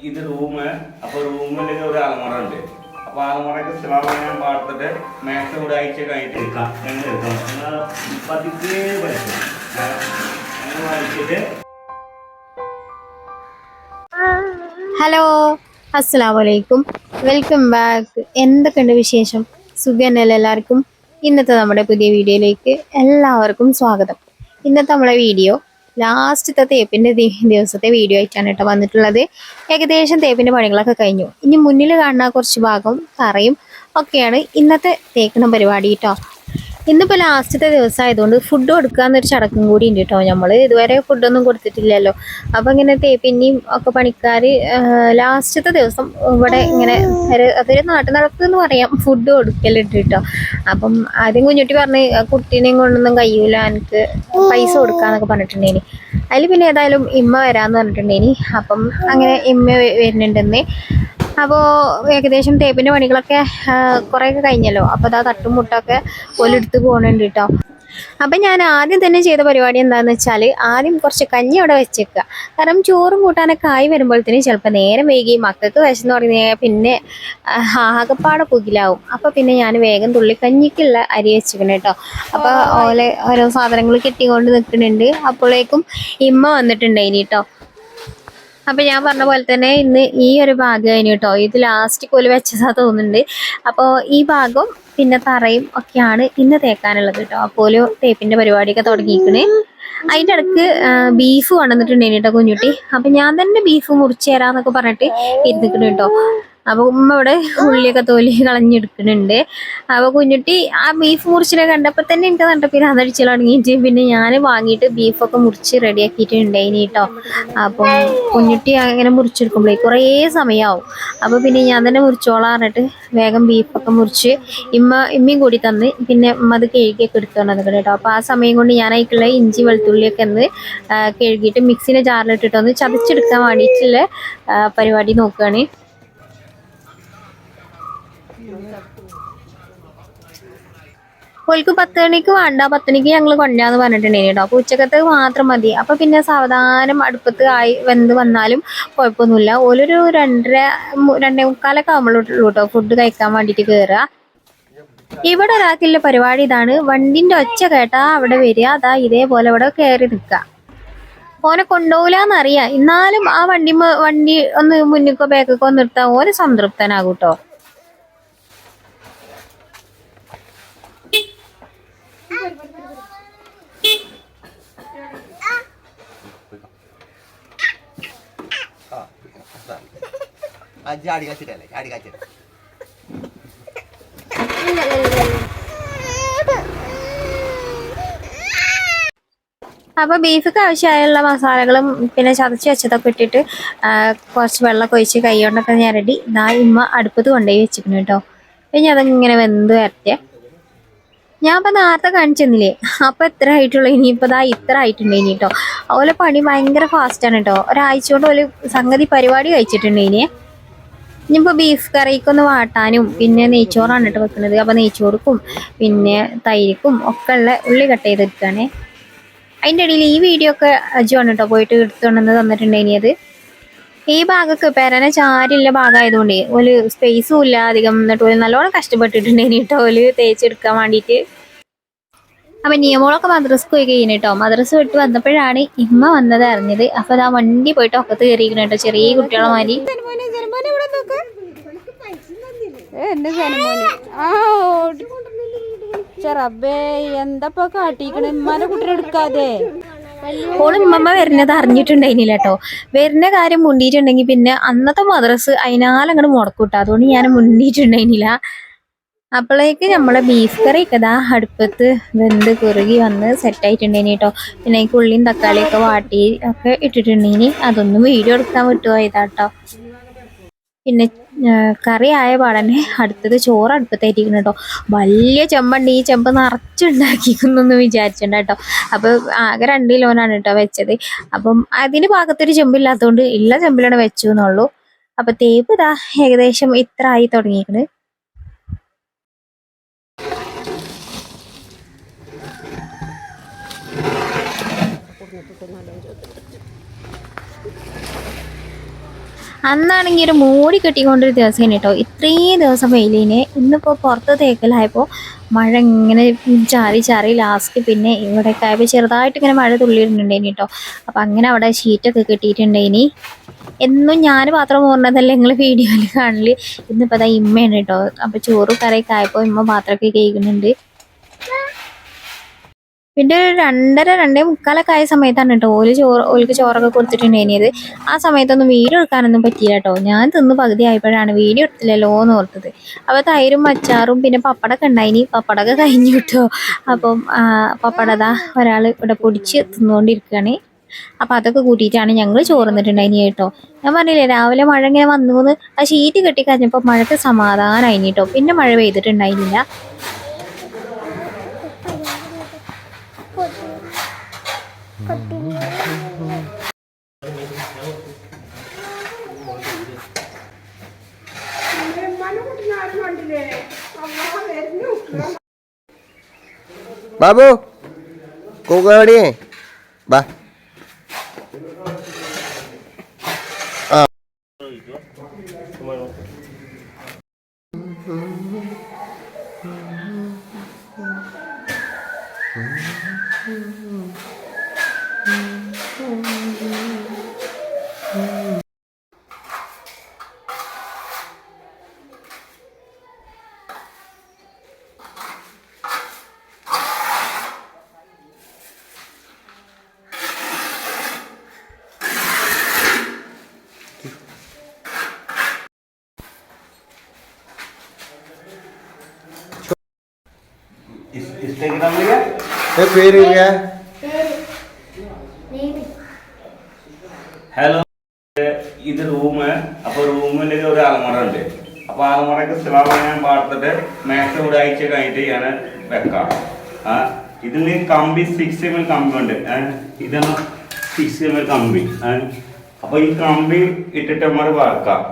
ഇത് റൂമ് അപ്പൊ റൂമിലേക്ക് ഒരു അലമുറ ഉണ്ട്. അപ്പൊ അലമുറക്ക് പാടത്തിട്ട് ഞാൻ കൂടെ അയച്ച് കഴിഞ്ഞിട്ട് എടുക്കാം. എങ്ങനെ എടുക്കാം? എന്നാൽ പതിക്കേ പറ്റും അങ്ങനെ വാങ്ങിച്ചിട്ട് ഹലോ അസ്സാമലൈക്കും വെൽക്കം ബാക്ക്. എന്തൊക്കെയുണ്ട് വിശേഷം? സുഖനല്ല എല്ലാവർക്കും? ഇന്നത്തെ നമ്മുടെ പുതിയ വീഡിയോയിലേക്ക് എല്ലാവർക്കും സ്വാഗതം. ഇന്നത്തെ നമ്മുടെ വീഡിയോ ലാസ്റ്റത്തെ തേപ്പിന്റെ ദി- ദിവസത്തെ വീഡിയോ ആയിട്ടാണ് കേട്ടോ വന്നിട്ടുള്ളത്. ഏകദേശം തേപ്പിന്റെ പണികളൊക്കെ കഴിഞ്ഞു. ഇനി മുന്നിൽ കാണുന്ന കുറച്ച് ഭാഗം തറയും ഒക്കെയാണ് ഇന്നത്തെ തേക്കുന്ന പരിപാടി കേട്ടോ ഇന്നിപ്പോൾ ലാസ്റ്റത്തെ ദിവസം ആയതുകൊണ്ട് ഫുഡ് കൊടുക്കുക എന്നൊരു ചടക്കും കൂടി ഉണ്ട് കേട്ടോ നമ്മൾ ഇതുവരെ ഫുഡൊന്നും കൊടുത്തിട്ടില്ലല്ലോ. അപ്പോൾ ഇങ്ങനെ തേപ്പിന്നെയും ഒക്കെ പണിക്കാർ ലാസ്റ്റത്തെ ദിവസം ഇവിടെ ഇങ്ങനെ അതൊരു നാട്ടു നടപ്പ് എന്ന് പറയാം. ഫുഡ് കൊടുക്കലുണ്ട് കേട്ടോ അപ്പം ആദ്യം കുഞ്ഞുട്ടി പറഞ്ഞ് "ആ കുട്ടീനെയും കൊണ്ടൊന്നും കഴിയൂല എനിക്ക് പൈസ കൊടുക്കാന്നൊക്കെ പറഞ്ഞിട്ടുണ്ടേനി. അതിൽ പിന്നെ ഏതായാലും ഇമ്മ വരാന്ന് പറഞ്ഞിട്ടുണ്ടേനി. അപ്പം അങ്ങനെ ഇമ്മ വരുന്നുണ്ടെന്ന്. അപ്പോൾ ഏകദേശം തേപ്പിന്റെ പണികളൊക്കെ കുറേയൊക്കെ കഴിഞ്ഞല്ലോ. അപ്പോൾ അതാ തട്ടും മുട്ടൊക്കെ ഒലെടുത്ത് പോകുന്നുണ്ട് കേട്ടോ അപ്പം ഞാൻ ആദ്യം തന്നെ ചെയ്ത പരിപാടി എന്താണെന്ന് വെച്ചാൽ ആദ്യം കുറച്ച് കഞ്ഞി അവിടെ വെച്ചേക്കുക. കാരണം ചോറും കൂട്ടാനൊക്കെ ആയി വരുമ്പോഴത്തേനും ചിലപ്പോൾ നേരം വൈകി മക്കൾക്ക് വിശന്ന് തുടങ്ങി പിന്നെ ആകപ്പാടെ പുകിലാവും. അപ്പോൾ പിന്നെ ഞാൻ വേഗം തുള്ളി കഞ്ഞിക്കുള്ള അരി വെച്ചിരിക്കണം കേട്ടോ. അപ്പോൾ ഓലെ ഓരോ സാധനങ്ങൾ കെട്ടിക്കൊണ്ട് നിൽക്കുന്നുണ്ട് അപ്പോഴേക്കും ഇമ്മ വന്നിട്ടുണ്ട് ഇനി കേട്ടോ. അപ്പൊ ഞാൻ പറഞ്ഞ പോലെ തന്നെ ഇന്ന് ഈ ഒരു ഭാഗം കഴിഞ്ഞു കേട്ടോ ഇത് ലാസ്റ്റ് കോൽ വെച്ചതാ തോന്നുന്നുണ്ട്. അപ്പോൾ ഈ ഭാഗം പിന്നെ തറയും ഒക്കെയാണ് ഇന്ന് തേക്കാനുള്ളത് കേട്ടോ. അപ്പോൾ ടേപ്പിന്റെ പരിപാടിയൊക്കെ തുടങ്ങിയിരിക്കണേ. അതിന്റെ ഇടയ്ക്ക് ബീഫ് കൊണ്ടുവന്നിട്ടുണ്ടായിരുന്നു കേട്ടോ കുഞ്ഞുട്ടി. അപ്പൊ ഞാൻ തന്നെ ബീഫ് മുറിച്ച് തരാന്നൊക്കെ പറഞ്ഞിട്ട് ഇരുന്നിക്കണ കേട്ടോ. അപ്പൊ ഉമ്മ ഇവിടെ ഉള്ളിയൊക്കെ തോലി കളഞ്ഞെടുക്കുന്നുണ്ട്. അപ്പൊ കുഞ്ഞുട്ടി ആ ബീഫ് മുറിച്ചിനെ കണ്ടപ്പോ തന്നെ എനിക്ക് പിന്നെ അതടിച്ചു തുടങ്ങിയിട്ട് പിന്നെ ഞാൻ വാങ്ങിയിട്ട് ബീഫൊക്കെ മുറിച്ച് റെഡിയാക്കിയിട്ടുണ്ടായിനി കേട്ടോ അപ്പം കുഞ്ഞുട്ടി അങ്ങനെ മുറിച്ചെടുക്കുമ്പോഴേ കുറേ സമയമാവും അപ്പോൾ പിന്നെ ഞാൻ തന്നെ മുറിച്ചോളാം പറഞ്ഞിട്ട് വേഗം ബീഫൊക്കെ മുറിച്ച് ഇമ്മ ഇമ്മയും കൂടി തന്ന് പിന്നെ ഉമ്മ അത് കഴുകിയൊക്കെ എടുത്തോണ്ട് കേട്ടോ അപ്പോൾ ആ സമയം കൊണ്ട് ഞാൻ അതിക്കുള്ള ഇഞ്ചി വെളുത്തുള്ളിയൊക്കെ ഒന്ന് കഴുകിയിട്ട് മിക്സിന്റെ ജാറിലിട്ടിട്ടൊന്ന് ചതച്ചെടുക്കാൻ വേണ്ടിയിട്ടുള്ള പരിപാടി നോക്കുകയാണ് ഓൽക്ക് പത്ത് മണിക്ക് വേണ്ട പത്ത് മണിക്ക് ഞങ്ങൾ കൊണ്ടാന്ന് പറഞ്ഞിട്ടുണ്ടായിരുന്നു കേട്ടോ അപ്പോൾ ഉച്ചക്കത്തേക്ക് മാത്രം മതി. അപ്പോൾ പിന്നെ സാവധാനം അടുപ്പത്ത് ആയി വെന്ത് വന്നാലും കുഴപ്പമൊന്നുമില്ല. ഓലൊരു രണ്ടര രണ്ടേ മുക്കാലൊക്കെ ആകുമ്പോഴുള്ളൂ കേട്ടോ ഫുഡ് കഴിക്കാൻ വേണ്ടിയിട്ട് കയറുക ഇവിടെ ഒരാൾക്കുള്ള പരിപാടി ഇതാണ്. വണ്ടിന്റെ ഒച്ച കേട്ടാ അവിടെ വരിക. അതാ ഇതേപോലെ ഇവിടെ കയറി നിൽക്കുക. ഓനെ കൊണ്ടുപോകില്ലാന്നറിയാം എന്നാലും ആ വണ്ടി വണ്ടി ഒന്ന് മുന്നിക്കോ ബാക്കൊക്കെ നിർത്താൻ ഓന് സംതൃപ്തനാകും ചാടി കാച്ചിട്ടല്ലേ? ചാടി കാച്ചിട്ട്. അപ്പൊ ബീഫിക്ക് ആവശ്യമായുള്ള മസാലകളും പിന്നെ ചതച്ച് വെച്ചതൊക്കെ ഇട്ടിട്ട് കുറച്ച് വെള്ളമൊക്കെ ഒഴിച്ച് കൈ കൊണ്ടൊക്കെ ഞരടി ഇതാ ഇമ്മ അടുപ്പത്ത് കൊണ്ടുപോയി വെച്ചിരിക്കുന്നു കേട്ടോ. പിന്നെ അതങ്ങനെ വെന്ത് വരട്ടെ. ഞാൻ ഇപ്പൊ നേരത്തെ കാണിച്ചെന്നില്ലേ? അപ്പൊ എത്ര ആയിട്ടുള്ളൂ. ഇനിയിപ്പോ ദാ ഇത്ര ആയിട്ടുണ്ട് ഇനി കേട്ടോ. അതുപോലെ പണി ഭയങ്കര ഫാസ്റ്റാണ് കേട്ടോ. ഒരാഴ്ച കൊണ്ട് ഒരു സംഗതി പരിപാടി കഴിച്ചിട്ടുണ്ട് ഇനി ഇനിയിപ്പോ ബീഫ് കറിക്ക് ഒന്ന് വാട്ടാനും പിന്നെ നെയ്ച്ചോറാണ് കേട്ടോ വെക്കുന്നത്. അപ്പൊ നെയ്ച്ചോറുക്കും പിന്നെ തൈരിക്കും ഒക്കെ ഉള്ള ഉള്ളി കട്ട് ചെയ്തെടുക്കുകയാണേ അതിന്റെ ഇടയിൽ ഈ വീഡിയോ ഒക്കെ അജുവാണ് കേട്ടോ പോയിട്ട് എടുത്തുകൊണ്ടെന്ന് തന്നിട്ടുണ്ടായിനിയത് ഈ ഭാഗമൊക്കെ പെരന ചാരില്ല ഭാഗമായതുകൊണ്ട് ഒരു സ്പേസും ഇല്ല അധികം എന്നിട്ട് ഒരു നല്ലോണം കഷ്ടപ്പെട്ടിട്ടുണ്ടായിനി കേട്ടോ. ഒരു തേച്ചെടുക്കാൻ വേണ്ടിയിട്ട്. അപ്പൊ നിയമങ്ങളൊക്കെ മദ്രസ്ക്ക് പോയി കഴിഞ്ഞു കേട്ടോ മദ്രസ് വിട്ട് വന്നപ്പോഴാണ് ഇമ്മ വന്നത് അറിഞ്ഞത്. അപ്പൊ അതാ വണ്ടി പോയിട്ട് ഒക്കത്ത് കയറിയിരിക്കണം കേട്ടോ ചെറിയ കുട്ടികളെ മാതിരി. ആ. ചെറബേ കാട്ടിക്കണേ? കുട്ടിനെ എടുക്കാതെ. ഉമ്മമ്മ വരുന്നത് അറിഞ്ഞിട്ടുണ്ടായിരുന്നില്ല കേട്ടോ വരുന്ന കാര്യം മുണ്ടിയിട്ടുണ്ടെങ്കിൽ പിന്നെ അന്നത്തെ മദ്രസ് അതിനാലങ്ങോട്ട് മുടക്കൂട്ടോ അതുകൊണ്ട് ഞാൻ മുണ്ടിയിട്ടുണ്ടായിനില്ല അപ്പോഴേക്ക് നമ്മളെ ബീഫ് കറി ഒക്കെ ഇതാ അടുപ്പത്ത് വെന്ത് കുറുകി വന്ന് സെറ്റായിട്ടുണ്ടേനി കേട്ടോ പിന്നെ ഈ ഉള്ളിയും തക്കാളിയൊക്കെ വാട്ടി ഒക്കെ ഇട്ടിട്ടുണ്ടേനി. അതൊന്നും വീഡിയോ എടുക്കാൻ വിട്ടുപോയതാട്ടോ പിന്നെ കറി ആയ പാടന്നെ അടുത്തത് ചോറ് അടുപ്പത്തായിരിക്കണം കേട്ടോ വലിയ ചെമ്പുണ്ട്. ഈ ചെമ്പ് നിറച്ചുണ്ടാക്കിക്കുന്നൊന്ന് വിചാരിച്ചിട്ടുണ്ട് കേട്ടോ അപ്പോൾ ആകെ രണ്ട് കിലോനാണ് കേട്ടോ വെച്ചത്. അപ്പം അതിന് ഭാഗത്തൊരു ചെമ്പില്ലാത്തതുകൊണ്ട് ഇല്ല ചെമ്പിലാണ് വെച്ചു എന്നുള്ളൂ അപ്പൊ തേപ്പ് ഇതാ ഏകദേശം ഇത്ര ആയി തുടങ്ങിയിരിക്കുന്നത് അന്നാണെങ്കിൽ ഒരു മൂടി കെട്ടിക്കൊണ്ടൊരു ദിവസം കേട്ടോ ഇത്രയും ദിവസം വെയിലിനെ ഇന്നിപ്പോൾ പുറത്ത് തേക്കലായപ്പോൾ മഴ ഇങ്ങനെ ചാറി ചാറി ലാസ്റ്റ് പിന്നെ ഇവിടെയൊക്കെ ആയപ്പോൾ ചെറുതായിട്ട് ഇങ്ങനെ മഴ തുള്ളിയിട്ടുണ്ടായിനി കേട്ടോ അപ്പം അങ്ങനെ അവിടെ ഷീറ്റൊക്കെ കെട്ടിയിട്ടുണ്ടായിനി എന്നും ഞാൻ പാത്രം പോരണതല്ലേ നിങ്ങൾ വീഡിയോയിൽ കാണൽ. ഇന്നിപ്പോൾ അതാ ഇമ്മയാണ് കേട്ടോ അപ്പോൾ ചോറ് കറിയൊക്കെ ആയപ്പോൾ ഇമ്മ പാത്രമൊക്കെ കഴിക്കുന്നുണ്ട് പിന്നെ ഒരു രണ്ടര രണ്ടേ മുക്കാലൊക്കെ ആയ സമയത്താണ് കേട്ടോ ഓൽ ചോറ് ഓൽക്ക് ചോറൊക്കെ കൊടുത്തിട്ടുണ്ടായിരുന്നത് ആ സമയത്തൊന്നും വീഡിയോ എടുക്കാനൊന്നും പറ്റിയില്ല കേട്ടോ ഞാൻ തിന്ന് പകുതി ആയപ്പോഴാണ് വീഡിയോ എടുത്തില്ലല്ലോ എന്ന് ഓർത്തത്. അപ്പോൾ തൈരും അച്ചാറും പിന്നെ പപ്പടമൊക്കെ ഉണ്ടായിനി. പപ്പടമൊക്കെ കഴിഞ്ഞു കേട്ടോ അപ്പം പപ്പടതാ ഒരാൾ ഇവിടെ പൊടിച്ച് തിന്നുകൊണ്ടിരിക്കുകയാണ്. അപ്പം അതൊക്കെ കൂട്ടിയിട്ടാണ് ഞങ്ങൾ ചോറ് തിന്നിട്ടുണ്ടായിനി കേട്ടോ. ഞാൻ പറഞ്ഞില്ലേ രാവിലെ മഴ ഇങ്ങനെ വന്നു ആ ഷീറ്റ് കെട്ടി കഴിഞ്ഞപ്പോൾ മഴയ്ക്ക് സമാധാനമായി കേട്ടോ പിന്നെ മഴ പെയ്തിട്ടുണ്ടായിരുന്നില്ല బాబు కూకడి బా Mm-hmm. പേര് ഹലോ. ഇത് റൂമ്. അപ്പൊ റൂമിന്റെ ഒരു അലമുറ ഉണ്ട്. അപ്പൊ അലമുറക്ക് സ്ലാബ് ഞാൻ പാർത്തിട്ട് മാക്സ് ഒരാഴ്ച കഴിഞ്ഞിട്ട് ഞാൻ വെക്കാം. ആ ഇതിന് കമ്പി സിക്സ് എം എൽ കമ്പി ഉണ്ട്. ഇതാണ് സിക്സ് എം എൽ കമ്പി. അപ്പൊ ഈ കമ്പി ഇട്ടിട്ട് നമ്മൾ വാർക്കാം.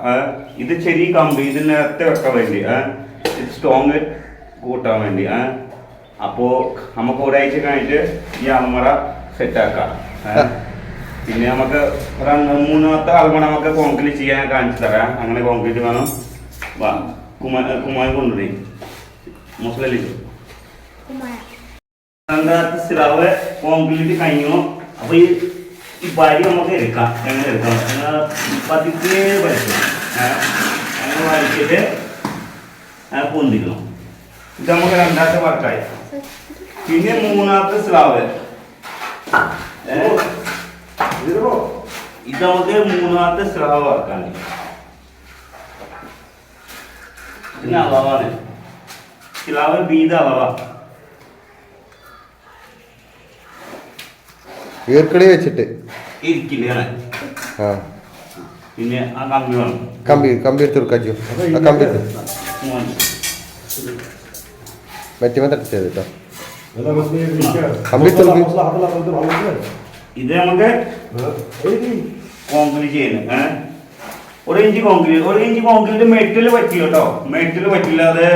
ഇത് ചെറിയ കമ്പി. ഇത് നേരത്തെ വെക്കാൻ വേണ്ടി. ഇത് സ്ട്രോങ് കൂട്ടാൻ വേണ്ടി. ഏ. അപ്പോ നമുക്ക് ഒരാഴ്ച കഴിഞ്ഞിട്ട് ഈ അലമുറ സെറ്റാക്കാം. പിന്നെ നമുക്ക് ഒരു മൂന്നാമത്തെ ആൽമണ നമുക്ക് കോൺക്രീറ്റ് ചെയ്യാൻ കാണിച്ചു തരാം. അങ്ങനെ കോൺക്രീറ്റ് വേണം. കുമാ കുമാരി കൊണ്ടുപോയി മുസ്ലിം സ്ലാവ് കോൺക്രീറ്റ് കഴിഞ്ഞു. അപ്പൊ ഈ ഈ വരി നമുക്ക് എടുക്കാം. എങ്ങനെ എടുക്കാം? അങ്ങനെ പതിക്കെ വലിക്കണം ഏ, അങ്ങനെ വലിച്ചിട്ട് പൊന്തിക്കണം. ഇത് നമുക്ക് രണ്ടാമത്തെ വർക്കായി പിന്നെ മൂന്നാമത്തെ സ്ലാവ് ഏ? ഇത് നമുക്ക് മൂന്നാമത്തെ സ്ലാബ് വർക്കാൻ പിന്നെ അളവാണ്. സ്ലാബ് ബീത അളവാ ഈർക്കടി വെച്ചിട്ട്. ഇരിക്കില്ല ആ. പിന്നെ ആ കമ്പി വേണം. കമ്പി കമ്പി എടുത്ത് കൊടുക്കാജു ആ കമ്പി എടുത്ത് മൂന്ന്. മറ്റേ തട്ടിച്ചത് കേട്ടോ. ഇത് നമുക്ക് കോൺക്രീറ്റ് ചെയ്യുന്നു. ഏ? ഒരു ഇഞ്ച് കോൺക്രീറ്റ് ഒരു ഇഞ്ച് കോൺക്രീറ്റ് മെറ്റൽ പറ്റില്ല കേട്ടോ. മെറ്റൽ പറ്റില്ല. അത്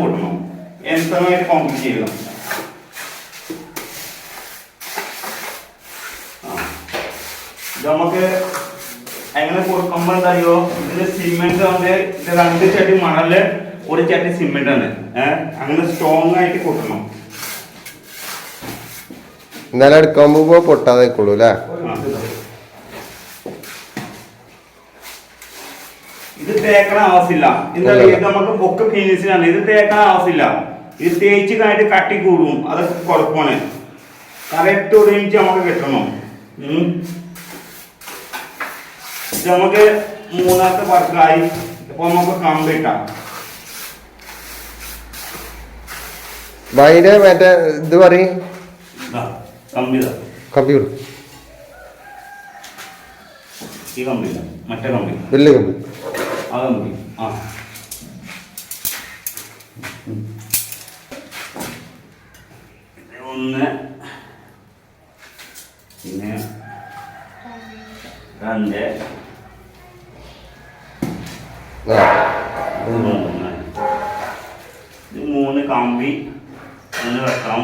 കൂട്ടണം. എൻസാമായിട്ട് കോൺക്രീറ്റ് ചെയ്യണം. ഇത് നമുക്ക് എങ്ങനെ കൊടുക്കുമ്പോൾ എന്താ അറിയോ? ഇതിന്റെ സിമെന്റ് കൊണ്ട് ഇത് രണ്ട് ചട്ടി മണൽ ഒരു ചട്ടി സിമെന്റ് ആണ് അങ്ങനെ സ്ട്രോങ് ആയിട്ട് കൊടുക്കണം എന്നാലും എടുക്കാൻ പോകുമ്പോ പൊട്ടാതെ നിൽക്കുള്ളൂ അല്ലേ? ഇത് തേക്കണ ആവശ്യമില്ല. എന്താ നമുക്ക് ബൊക്ക് ഫിനിഷിനാണ് ഇത് തേക്കണ ആവശ്യമില്ല. ഇത് തേച്ച് കഴിഞ്ഞിട്ട് കട്ടി കൂടും. അതൊക്കെ കുഴപ്പമാണ്. കറക്റ്റ് ഒരു ഇഞ്ച് നമുക്ക് കിട്ടണം. ഇത് നമുക്ക് മൂന്നാമത്തെ വർക്കായി. ഇപ്പൊ നമുക്ക് കമ്പിട്ടാം അതിന്റെ മറ്റേ ഇത് പറയും. ഈ കമ്പി മറ്റേ കമ്പി വലിയ കമ്പി. ആ കമ്പി ആ. ഒന്ന് പിന്നെ രണ്ട്. മൂന്ന്. ഇത് മൂന്ന് കമ്പി. വെക്കാം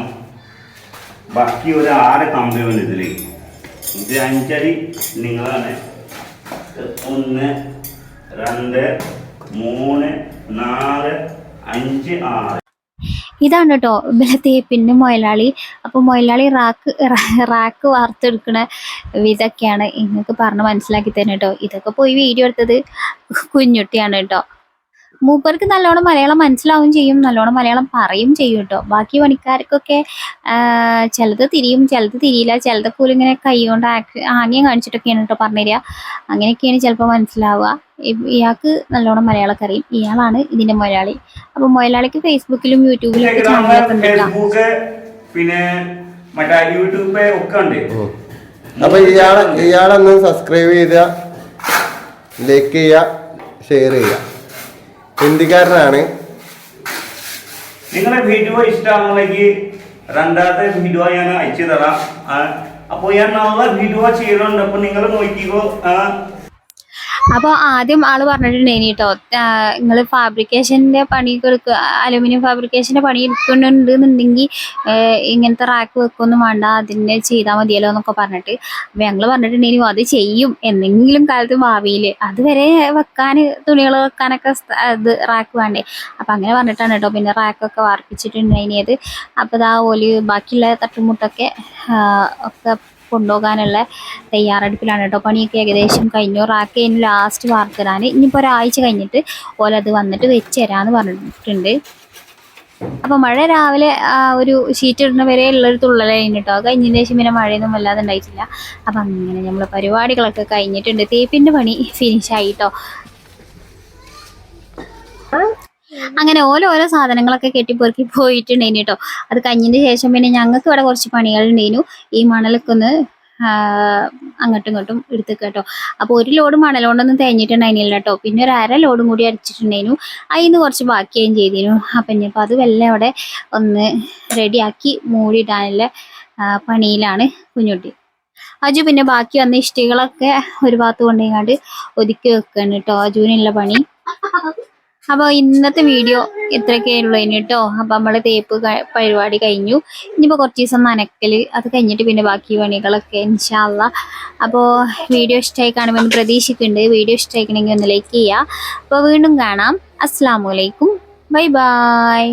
ബാക്കി ഒരു ആറ് കമ്പി ഉണ്ട് ഇതിൽ ഇത് അഞ്ചടി നിങ്ങളാണ് ഒന്ന് രണ്ട് മൂന്ന് നാല് അഞ്ച് ആറ്. ഇതാണ് കേട്ടോ ഇവരെ പിന്നെ മൊയലാളി. അപ്പോൾ മൊയലാളി റാക്ക് റാക്ക് വാർത്തെടുക്കണ ഇതൊക്കെയാണ്. നിങ്ങൾക്ക് പറഞ്ഞ് മനസ്സിലാക്കി തന്നെ കേട്ടോ. ഇതൊക്കെ പോയി വീഡിയോ എടുത്തത് കുഞ്ഞുട്ടിയാണ് കേട്ടോ. മൂപ്പർക്ക് നല്ലോണം മലയാളം മനസ്സിലാവും ചെയ്യും നല്ലോണം മലയാളം പറയും ചെയ്യും കേട്ടോ ബാക്കി പണിക്കാർക്കൊക്കെ ചിലത് തിരിയും ചിലത് തിരിയില്ല. ചിലതൊക്കെ പോലും ഇങ്ങനെ കൈ കൊണ്ട് ആക്ട് ആംഗ്യം കാണിച്ചിട്ടൊക്കെയാണ് കേട്ടോ പറഞ്ഞുതരിക അങ്ങനെയൊക്കെയാണ് ചിലപ്പോൾ മനസ്സിലാവുക. ഇയാൾക്ക് നല്ലോണം മലയാളമൊക്കെ അറിയും. ഇയാളാണ് ഇതിന്റെ മലയാളി അപ്പോൾ മലയാളിക്ക് ഫേസ്ബുക്കിലും യൂട്യൂബിലും ഒക്കെ ചാനലൊക്കെ പിന്നെ മറ്റേ യൂട്യൂബ് ഒക്കെ ഉണ്ട്. അപ്പൊ ഇയാളെ ഇയാളൊന്ന് സബ്സ്ക്രൈബ് ചെയ്യുക ലൈക്ക് ചെയ്യുക ഷെയർ ചെയ്യുക ഹിന്ദിക്കാരനാണ്. നിങ്ങളെ വീഡിയോ ഇഷ്ടമാണെങ്കിൽ രണ്ടാമത്തെ വീഡിയോ ഞാൻ അയച്ചു തരാം. അപ്പോൾ ഞാൻ നല്ല വീഡിയോ ചെയ്യുന്നുണ്ട്. അപ്പോൾ നിങ്ങൾ നോക്കിക്കോ അപ്പോൾ ആദ്യം ആൾ പറഞ്ഞിട്ടുണ്ടായിനി കേട്ടോ നിങ്ങൾ ഫാബ്രിക്കേഷന്റെ പണി എടുക്കുക അലുമിനിയം ഫാബ്രിക്കേഷന്റെ പണി എടുക്കുന്നുണ്ടെന്നുണ്ടെങ്കിൽ ഇങ്ങനത്തെ റാക്ക് വെക്കൊന്നും വേണ്ട അതിനെ ചെയ്താൽ മതിയല്ലോ എന്നൊക്കെ പറഞ്ഞിട്ട്. അപ്പോൾ ഞങ്ങൾ പറഞ്ഞിട്ടുണ്ടെങ്കിൽ അത് ചെയ്യും എന്തെങ്കിലും കാലത്ത് ഭാവിയിൽ അതുവരെ വെക്കാൻ തുണികൾ വെക്കാനൊക്കെ ഇത് റാക്ക് വേണ്ടേ? അപ്പോൾ അങ്ങനെ പറഞ്ഞിട്ടാണ് കേട്ടോ പിന്നെ റാക്കൊക്കെ വാർപ്പിച്ചിട്ടുണ്ടായിനിയത് അപ്പോൾ ഇതാ ഓൽ ബാക്കിയുള്ള തട്ടുമുട്ടൊക്കെ ഒക്കെ കൊണ്ടുപോകാനുള്ള തയ്യാറെടുപ്പിലാണ് കേട്ടോ. പണിയൊക്കെ ഏകദേശം കഴിഞ്ഞു. റാക്ക് കഴിഞ്ഞ് ലാസ്റ്റ് വാർത്തിടാൻ ഇനിയിപ്പോൾ ഒരാഴ്ച കഴിഞ്ഞിട്ട് ഓലത് വന്നിട്ട് വെച്ച് തരാമെന്ന് പറഞ്ഞിട്ടുണ്ട്. അപ്പോൾ മഴ രാവിലെ ഒരു ഷീറ്റ് ഇടുന്ന വരെ ഉള്ളൊരു തുള്ളലായിരുന്നു കേട്ടോ. കഴിഞ്ഞതിന് ശേഷം പിന്നെ മഴയൊന്നും വല്ലാതെ ഉണ്ടായിട്ടില്ല. അപ്പം അങ്ങനെ നമ്മൾ പരിപാടികളൊക്കെ കഴിഞ്ഞിട്ടുണ്ട്. തേപ്പിന്റെ പണി ഫിനിഷായി കേട്ടോ. അങ്ങനെ ഓരോ ഓരോ സാധനങ്ങളൊക്കെ കെട്ടിപ്പൊറുക്കി പോയിട്ടുണ്ടേനു കേട്ടോ. അത് കഴിഞ്ഞതിന് ശേഷം പിന്നെ ഞങ്ങൾക്ക് ഇവിടെ കുറച്ച് പണികൾ ഉണ്ടായിരുന്നു ഈ മണലൊക്കെ ഒന്ന് അങ്ങോട്ടും ഇങ്ങോട്ടും എടുത്ത് കേട്ടോ. അപ്പോൾ ഒരു ലോഡ് മണലോണ്ടൊന്നും തേഞ്ഞിട്ടുണ്ടായിരുന്നില്ല കേട്ടോ. പിന്നെ ഒരു അര ലോഡും കൂടി അടിച്ചിട്ടുണ്ടായിരുന്നു നിന്ന് കുറച്ച് ബാക്കിയായും ചെയ്തിരുന്നു അപ്പം ഇനിയിപ്പോൾ അത് വെള്ളം അവിടെ ഒന്ന് റെഡിയാക്കി മൂടിയിടാനുള്ള പണിയിലാണ് കുഞ്ഞുട്ടി. അജു പിന്നെ ബാക്കി വന്ന ഇഷ്ടികളൊക്കെ ഒരു ഭാഗത്ത് കൊണ്ടുപോയിങ്ങാണ്ട് ഒതുക്കി വെക്കുകയാണ് കേട്ടോ. അജുവിനുള്ള പണി. അപ്പോൾ ഇന്നത്തെ വീഡിയോ ഇത്രയൊക്കെ ഉള്ളൂ ഇനി കേട്ടോ അപ്പം നമ്മൾ തേപ്പ് പരിപാടി കഴിഞ്ഞു. ഇനിയിപ്പോൾ കുറച്ച് ദിവസം നനക്കൽ അത് കഴിഞ്ഞിട്ട് പിന്നെ ബാക്കി പണികളൊക്കെ ഇൻഷാല്ല അപ്പോൾ വീഡിയോ ഇഷ്ടമായി കാണുമെന്ന് പ്രതീക്ഷിക്കുന്നുണ്ട് വീഡിയോ ഇഷ്ടമായിക്കണമെങ്കിൽ ഒന്ന് ലൈക്ക് ചെയ്യുക അപ്പോൾ വീണ്ടും കാണാം. അസ്സാം വലൈക്കും ബൈ ബൈ.